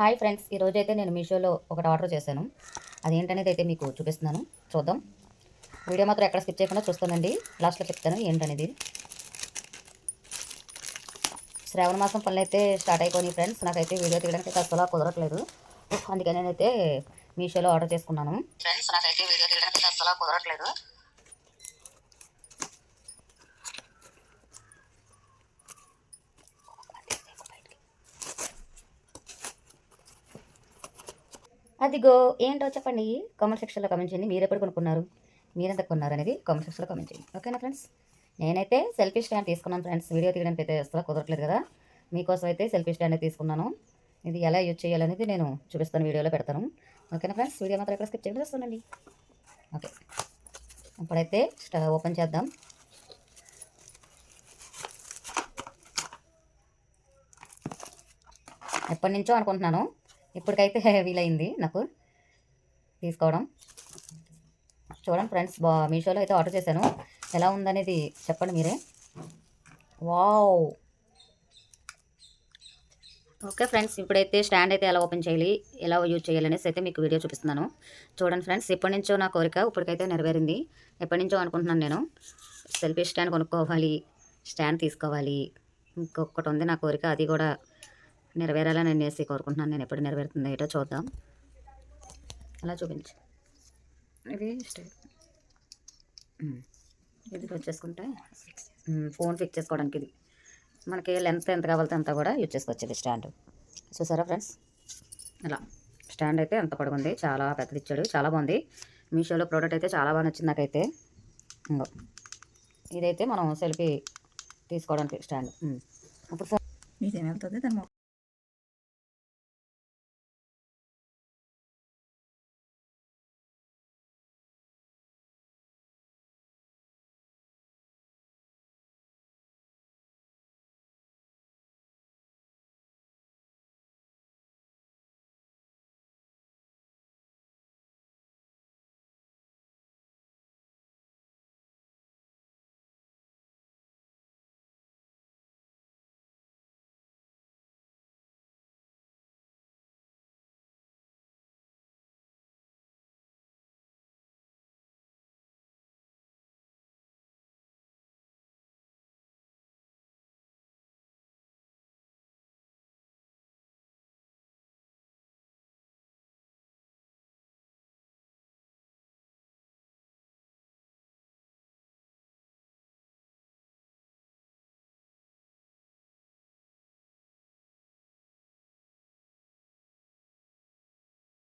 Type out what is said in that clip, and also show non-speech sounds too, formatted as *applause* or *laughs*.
Hi friends ఈరోజు అయితే నేను మీషోలో ఒకటి ఆర్డర్ చేశాను. అదేంటనేది అయితే మీకు చూపిస్తున్నాను. చూద్దాం. వీడియో మాత్రం ఎక్కడ స్కిప్ చేయకుండా చూస్తానండి. లాస్ట్లో చెప్తాను ఏంటనేది. శ్రావణ మాసం పనులు అయితే స్టార్ట్ అయిపోయినాయి ఫ్రెండ్స్. నాకైతే వీడియో తీయడానికి అయితే అసలు కుదరట్లేదు. అందుకని నేనైతే మీషోలో ఆర్డర్ చేసుకున్నాను. ఫ్రెండ్స్ నాకైతే వీడియో తీయడానికి అసలు కుదరట్లేదు. అదిగో ఏంటో చెప్పండి. కామెంట్ సెక్షన్లో కామెంట్ చేయండి. మీరు ఎప్పుడు కొనుక్కున్నారు? మీరెంత కొన్నారు అనేది కామెంట్ సెక్షన్లో కామెంట్ చేయండి. ఓకేనా ఫ్రెండ్స్? నేనైతే సెల్ఫీ స్టాండ్ తీసుకున్నాను ఫ్రెండ్స్. వీడియో తీయడానికి అయితే అసలు కుదరట్లేదు కదా. మీకోసం అయితే సెల్ఫీ స్టాండ్ తీసుకున్నాను. ఇది ఎలా యూజ్ చేయాలనేది నేను చూపిస్తాను వీడియోలో పెడతాను. ఓకేనా ఫ్రెండ్స్? వీడియో మాత్రం ఎక్కడ స్కిప్ చేయడం చేస్తానండి ఓకే. ఇప్పుడైతే స్టవ్ ఓపెన్ చేద్దాం. ఎప్పటి నుంచో అనుకుంటున్నాను. ఇప్పటికైతే *laughs* వీలైంది నాకు తీసుకోవడం. చూడండి ఫ్రెండ్స్ బా మీషోలో అయితే ఆర్డర్ చేశాను. ఎలా ఉందనేది చెప్పండి మీరే. వావ్! ఓకే ఫ్రెండ్స్ ఇప్పుడైతే స్టాండ్ అయితే ఎలా ఓపెన్ చేయాలి ఎలా యూజ్ చేయాలి అనేసి అయితే మీకు వీడియో చూపిస్తున్నాను. చూడండి ఫ్రెండ్స్ ఎప్పటి నుంచో నా కోరిక ఇప్పటికైతే నెరవేరింది. ఎప్పటి నుంచో అనుకుంటున్నాను నేను. సెల్ఫీ స్టాండ్ కొనుక్కోవాలి స్టాండ్ తీసుకోవాలి. ఇంకొకటి ఉంది నా కోరిక అది కూడా నెరవేరాలని అనేసి కోరుకుంటున్నాను. నేను ఎప్పుడు నెరవేరుతుందో ఏటో చూద్దాం. అలా చూపించు. ఇది స్టే- ఉమ్. ఇది వచ్చేసుకుంటే ఉమ్, ఫోన్ ఫిక్స్ చేసుకోవడానికి ఇది. మనకి లెంత్ ఎంత కావాలితే అంత కూడా యూజ్ చేసుకోవచ్చు ఇది స్టాండ్ చూసారా ఫ్రెండ్స్ ఇలా స్టాండ్ అయితే ఎంత పొడగుంది. చాలా పెద్దది ఇచ్చాడు. చాలా బాగుంది. మీషోలో ప్రోడక్ట్ అయితే చాలా బాగా నచ్చింది నాకైతే. ఇదైతే మనం సెల్ఫీ తీసుకోవడానికి స్టాండ్. ఇప్పుడు ఫోన్ మీదేం వెళ్తుంది? దాని